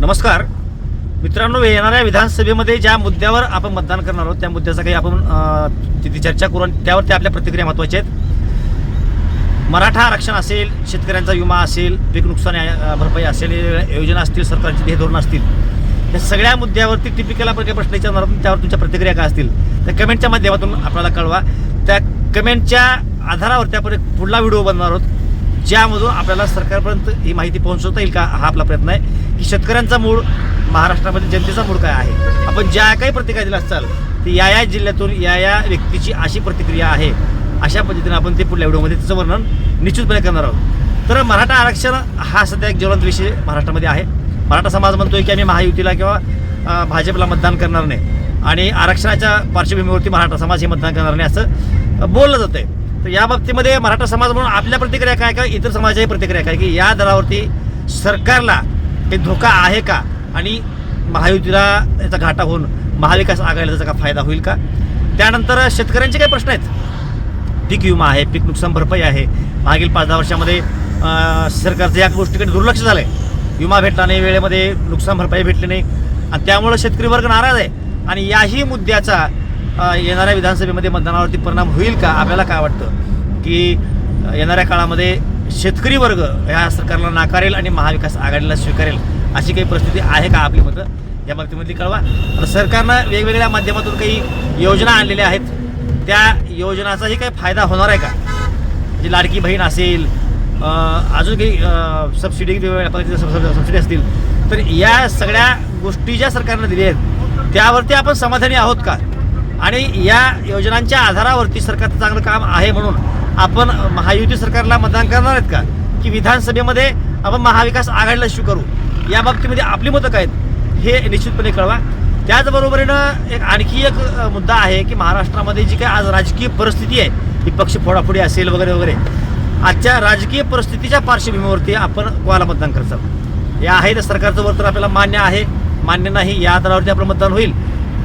नमस्कार. मित्रांनो येणाऱ्या विधानसभेमध्ये ज्या मुद्द्यावर आपण मतदान करणार आहोत त्या मुद्द्याचा काही आपण तिथे चर्चा करू आणि त्यावरती आपल्या प्रतिक्रिया महत्त्वाच्या आहेत. मराठा आरक्षण असेल शेतकऱ्यांचा विमा असेल पीक नुकसान भरपाई असेल योजना असतील सरकारची ध्येय धोरणं असतील या सगळ्या मुद्द्यावरती टिपिकल आपण काही प्रश्न विचारणार आहोत त्यावर तुमच्या प्रतिक्रिया काय असतील त्या कमेंटच्या माध्यमातून आपल्याला कळवा. त्या कमेंटच्या आधारावरती आपण एक पुढला व्हिडिओ बनवणार आहोत ज्यामधून आपल्याला सरकारपर्यंत ही माहिती पोहोचवता येईल का हा आपला प्रयत्न आहे. की शेतकऱ्यांचा मूळ महाराष्ट्रामध्ये जनतेचा मूळ काय आहे? आपण ज्या काही प्रतिक्रिया दिल्या असाल ती या या जिल्ह्यातून या या व्यक्तीची अशी प्रतिक्रिया आहे अशा पद्धतीने आपण ते पुढल्या व्हिडिओमध्ये त्याचं वर्णन निश्चितपणे करणार आहोत. तर मराठा आरक्षण हा सध्या एक ज्वलंत विषय महाराष्ट्रामध्ये आहे. मराठा समाज म्हणतोय की आम्ही महायुतीला किंवा भाजपला मतदान करणार नाही आणि आरक्षणाच्या पार्श्वभूमीवरती मराठा समाज हे मतदान करणार नाही असं बोललं बोललं जातंय. तर या बाबतीमध्ये मराठा समाज म्हणून आपल्या प्रतिक्रिया काय काय इतर समाजाची प्रतिक्रिया काय की या दरावरती सरकारला हे धोका आहे का? आणि महायुतीला याचा घाटा होऊन महाविकास आघाडीला त्याचा का फायदा होईल का? त्यानंतर शेतकऱ्यांचे काही प्रश्न आहेत? पीक विमा आहे पीक नुकसान भरपाई आहे. मागील पाच दहा वर्षामध्ये सरकारचं या गोष्टीकडे दुर्लक्ष झालं आहे विमा भेटला नाही वेळेमध्ये नुकसान भरपाई भेटली नाही. आणि त्यामुळं शेतकरी वर्ग नाराज आहे. आणि याही मुद्द्याचा येणाऱ्या विधानसभेमध्ये मतदानावरती परिणाम होईल का? आपल्याला काय वाटतं? की येणाऱ्या काळामध्ये शेतकरी वर्ग या सरकारला नाकारेल आणि महाविकास आघाडीला स्वीकारेल अशी काही परिस्थिती आहे का आपली मतं? या बाबतीमधली कळवा. आणि सरकारनं वेगवेगळ्या माध्यमातून काही योजना आणलेल्या आहेत. त्या योजनाचाही काही फायदा होणार आहे का? म्हणजे लाडकी बहीण असेल अजून काही सबसिडी सबसिडी असतील तर या सगळ्या गोष्टी ज्या सरकारनं दिल्या आहेत त्यावरती आपण समाधानी आहोत का? आणि या योजनांच्या आधारावरती सरकारचं चांगलं काम आहे म्हणून आपण महायुती सरकारला मतदान करणार आहेत का? की विधानसभेमध्ये आपण महाविकास आघाडीला स्वीकारू या बाबतीमध्ये आपली मतं काय आहेत? हे निश्चितपणे कळवा. त्याचबरोबरीनं एक आणखी एक मुद्दा आहे की महाराष्ट्रामध्ये जी काही आज राजकीय परिस्थिती आहे ही पक्ष फोडाफोडी असेल वगैरे वगैरे आजच्या राजकीय परिस्थितीच्या पार्श्वभूमीवरती आपण कोणाला मतदान करतात? हे आहे तर सरकारचं वर्तन आपल्याला मान्य आहे. मान्य नाही या आधारावरती आपलं मतदान होईल.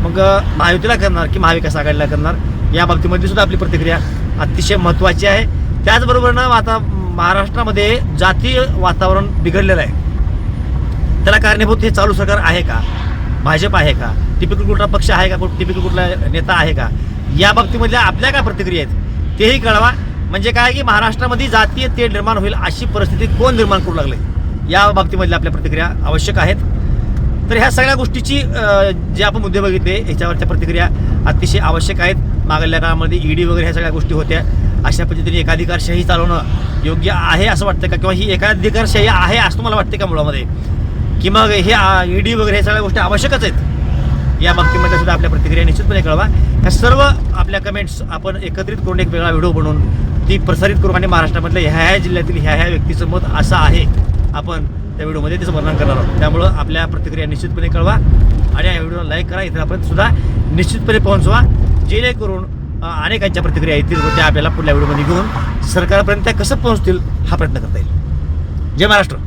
मग महायुतीला करणार की महाविकास आघाडीला करणार? या बाबतीमध्ये सुद्धा आपली प्रतिक्रिया अतिशय महत्त्वाची आहे. त्याचबरोबरनं आता महाराष्ट्रामध्ये जातीय वातावरण बिघडलेलं आहे. त्याला कारणीभूत हे चालू सरकार आहे का? भाजप आहे का? टिपिकल कुठला पक्ष आहे का? टिपिकल कुठला नेता आहे का? या बाबतीमधल्या आपल्या काय प्रतिक्रिया आहेत तेही कळवा. म्हणजे काय की महाराष्ट्रामध्ये जातीय ते निर्माण होईल अशी परिस्थिती कोण निर्माण करू लागले? या बाबतीमधल्या आपल्या प्रतिक्रिया आवश्यक आहेत. तर ह्या सगळ्या गोष्टीची जे आपण मुद्दे बघितले ह्याच्यावरच्या प्रतिक्रिया अतिशय आवश्यक आहेत. मागल्या काळामध्ये ईडी वगैरे ह्या सगळ्या गोष्टी होत्या. अशा पद्धतीने एकाधिकारशाही चालवणं योग्य आहे असं वाटतं का? किंवा ही एकाधिकारशाही आहे असं मला वाटते का मुळामध्ये? की मग हे ईडी वगैरे ह्या सगळ्या गोष्टी आवश्यकच आहेत? या बाबतीमध्ये सुद्धा आपल्या प्रतिक्रिया निश्चितपणे कळवा. ह्या सर्व आपल्या कमेंट्स आपण एकत्रित करून एक वेगळा व्हिडिओ बनवून ती प्रसारित करू आणि महाराष्ट्रामधल्या ह्या ह्या जिल्ह्यातील ह्या ह्या व्यक्तीचं मत असं आहे. आपण त्या व्हिडिओमध्ये त्याचं वर्णन करणार आहोत. त्यामुळं आपल्या प्रतिक्रिया निश्चितपणे कळवा आणि या व्हिडिओला लाईक करा. इतरांपर्यंत सुद्धा निश्चितपणे पोहोचवा. जेणेकरून अनेकांच्या प्रतिक्रिया येतील व त्या आपल्याला पुढल्या व्हिडिओमध्ये घेऊन सरकारपर्यंत त्या कसं पोहोचतील हा प्रयत्न करता येईल. जय महाराष्ट्र.